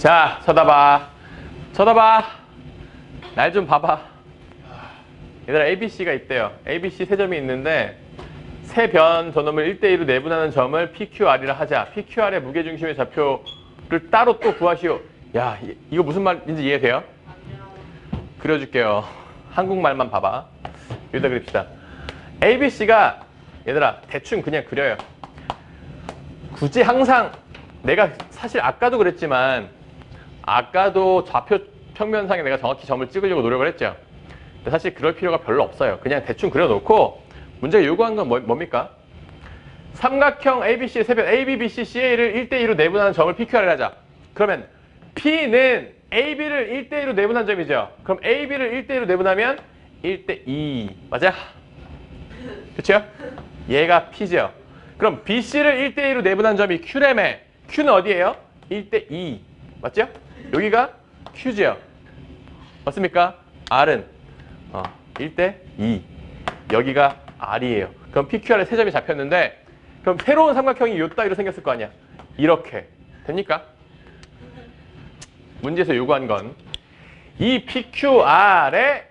자, 쳐다봐. 쳐다봐. 날 좀 봐봐. 얘들아, ABC가 있대요. ABC 세 점이 있는데, 세 변 저놈을 1대1로 내분하는 점을 PQR이라 하자. PQR의 무게중심의 좌표를 따로 또 구하시오. 야, 이- 이거 무슨 말인지 이해돼요? 그려줄게요. 한국말만 봐봐. 여기다 그립시다. ABC가 얘들아 대충 그냥 그려요. 굳이 항상 내가 사실 아까도 그랬지만 아까도 좌표 평면상에 내가 정확히 점을 찍으려고 노력을 했죠. 근데 사실 그럴 필요가 별로 없어요. 그냥 대충 그려놓고 문제가 요구한 건 뭐, 뭡니까? 삼각형 ABC의 세변 ABBC CA를 1대2로 내분하는 점을 PQR을 하자. 그러면 P는 AB를 1대2로 내분한 점이죠. 그럼 AB를 1대2로 내분하면 1대2. 맞아? 그쵸? 얘가 P죠. 그럼 BC를 1대2로 내분한 점이 Q래매. Q는 어디예요? 1대2. 맞죠? 여기가 Q죠. 맞습니까? R은 어, 1대 2. 여기가 R이에요. 그럼 PQR에 세 점이 잡혔는데 그럼 새로운 삼각형이 요 따위로 생겼을 거 아니야. 이렇게. 됩니까? 문제에서 요구한 건 이 PQR의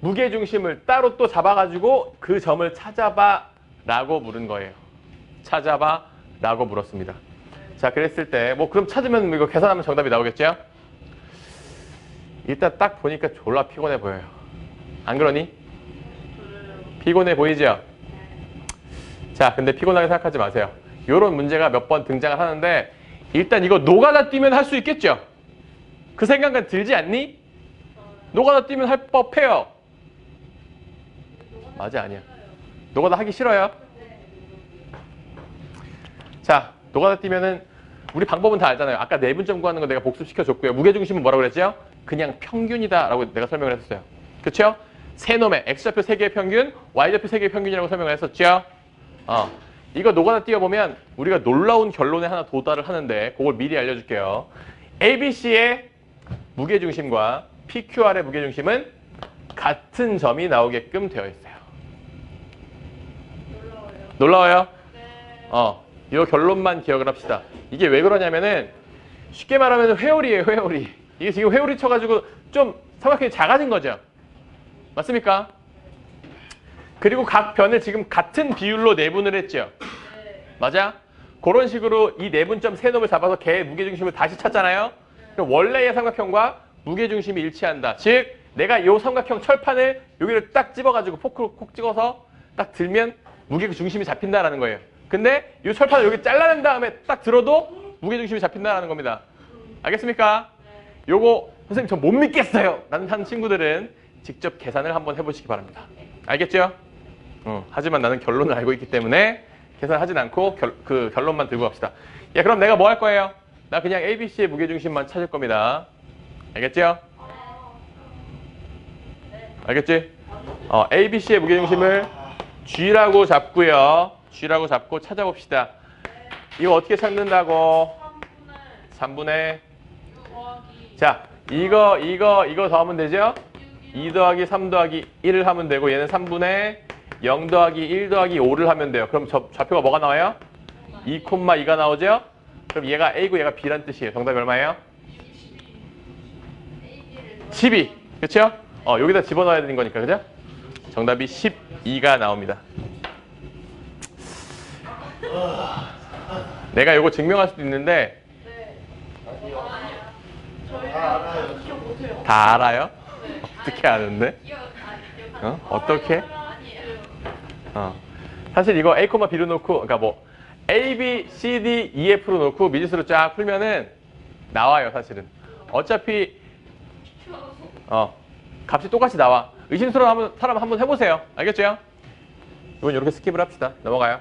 무게중심을 따로 또 잡아가지고 그 점을 찾아봐 라고 물은 거예요. 찾아봐 라고 물었습니다. 자, 그랬을 때, 뭐, 그럼 찾으면 이거 계산하면 정답이 나오겠죠? 일단 딱 보니까 졸라 피곤해 보여요. 안 그러니? 피곤해 보이죠? 자, 근데 피곤하게 생각하지 마세요. 요런 문제가 몇 번 등장을 하는데, 일단 이거 노가다 뛰면 할 수 있겠죠? 그 생각은 들지 않니? 노가다 뛰면 할 법해요. 맞아, 아니야. 노가다 하기 싫어요. 자, 노가다 뛰면은 우리 방법은 다 알잖아요. 아까 내분점 구하는 거 내가 복습시켜 줬고요. 무게중심은 뭐라고 그랬죠? 그냥 평균이다라고 내가 설명을 했었어요. 그렇죠? 세 놈의 x좌표 세 개의 평균, y좌표 세 개의 평균이라고 설명을 했었죠. 어. 이거 노가다 띄워보면 우리가 놀라운 결론에 하나 도달을 하는데 그걸 미리 알려줄게요. ABC의 무게중심과 PQR의 무게중심은 같은 점이 나오게끔 되어 있어요. 놀라워요? 어, 이 결론만 기억을 합시다. 이게 왜 그러냐면은 쉽게 말하면 회오리예요, 회오리. 이게 지금 회오리 쳐가지고 좀 삼각형이 작아진 거죠. 맞습니까? 그리고 각 변을 지금 같은 비율로 내분을 했죠. 맞아? 그런 식으로 이 내분점 세 놈을 잡아서 걔의 무게중심을 다시 찾잖아요. 그럼 원래의 삼각형과 무게중심이 일치한다. 즉, 내가 이 삼각형 철판을 여기를 딱 집어가지고 포크로 콕 찍어서 딱 들면 무게 중심이 잡힌다라는 거예요. 근데 이 철판을 여기 잘라낸 다음에 딱 들어도 무게중심이 잡힌다라는 겁니다. 알겠습니까? 요거 선생님 저 못 믿겠어요. 라는 한 친구들은 직접 계산을 한번 해보시기 바랍니다. 알겠죠? 어, 하지만 나는 결론을 알고 있기 때문에 계산하진 않고 결, 그 결론만 들고 갑시다. 야 그럼 내가 뭐 할 거예요? 나 그냥 ABC의 무게중심만 찾을 겁니다. 알겠죠? 알겠지? 어, ABC의 무게중심을 G라고 잡고요. G라고 잡고 찾아봅시다. 이거 어떻게 찾는다고? 3분의 자, 이거 이거 이거 더하면 되죠? 2 더하기 3 더하기 1을 하면 되고 얘는 3분의 0 더하기 1 더하기 5를 하면 돼요. 그럼 저, 좌표가 뭐가 나와요? 2, 2가 나오죠? 그럼 얘가 A고 얘가 B란 뜻이에요. 정답이 얼마예요? 12. 그렇죠? 어, 여기다 집어넣어야 되는 거니까. 그죠? 정답이 12가 나옵니다. 내가 이거 증명할 수도 있는데 다 알아요? 어떻게 아는데? 어? 어떻게? 어. 사실 이거 A, B로 놓고, 그러니까 뭐 A, B, C, D, E, F로 놓고 미지수로 쫙 풀면은 나와요, 사실은. 어차피 어 값이 똑같이 나와. 의심스러운 사람 한번 해보세요. 알겠죠? 이건 이렇게 스킵을 합시다. 넘어가요.